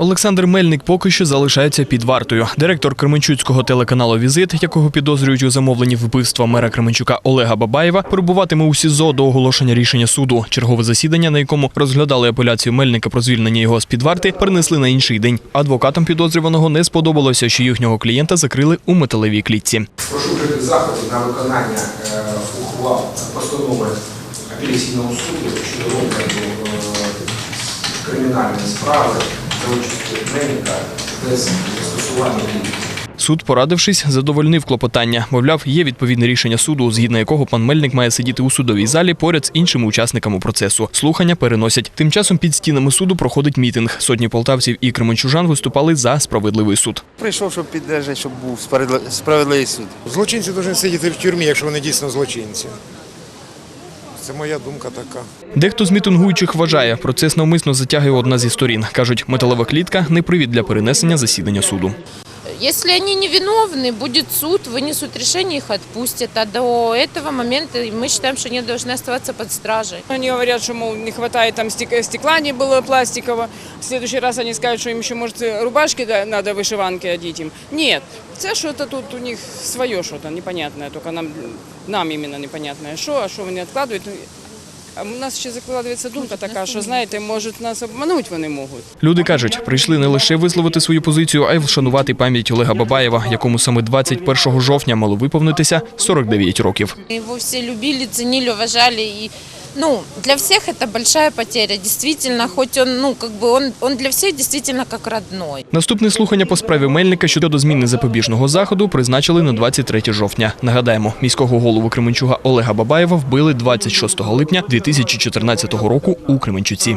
Олександр Мельник поки що залишається під вартою. Директор Кременчуцького телеканалу Візит, якого підозрюють у замовленні вбивства мера Кременчука Олега Бабаєва, перебуватиме у СІЗО до оголошення рішення суду. Чергове засідання, на якому розглядали апеляцію Мельника про звільнення його з під варти, перенесли на інший день. Адвокатам підозрюваного не сподобалося, що їхнього клієнта закрили у металевій клітці. Прошу вжити заходи на виконання е, ухвал постанови апеляційного суду щодо розгляду е, кримінальної справи без застосування. Суд, порадившись, задовольнив клопотання. Мовляв, є відповідне рішення суду, згідно якого пан Мельник має сидіти у судовій залі поряд з іншими учасниками процесу. Слухання переносять. Тим часом під стінами суду проходить мітинг. Сотні полтавців і кременчужан виступали за справедливий суд. Прийшов, щоб піддержати, щоб був справедли- справедливий суд. Злочинці повинні сидіти в тюрмі, якщо вони дійсно злочинці. Це моя думка така. Дехто з мітингуючих вважає, процес навмисно затягує одна зі сторін. кажуть, металева клітка не привід для перенесення засідання суду. Если они невиновны, будет суд, вынесут решение, их отпустят. А до этого момента мы считаем, что они должны оставаться под стражей. Они говорят, что, мол, не хватает там стек- стекла не было пластикового. В следующий раз они скажут, что им еще, может, рубашки да- надо, вышиванки одеть им. Нет, це что-то тут у них свое что-то непонятное, только нам, нам именно непонятное. Что, а что вони откладывают? а у нас ще закладається думка така, що, знаєте, може, нас обмануть вони можуть. Люди кажуть, прийшли не лише висловити свою позицію, а й вшанувати пам'ять Олега Бабаєва, якому саме 21 жовтня мало виповнитися 49 років. Його всі любили, цінили, вважали И, ну, для всех это большая потеря. Действительно, хоть он, ну, как бы он, он для всех действительно как родной. Наступне слухання по справі Мельника щодо зміни запобіжного заходу призначили на 23 жовтня. Нагадаємо, міського голову Кременчуга Олега Бабаєва вбили 26 липня 2014 року у Кременчуці.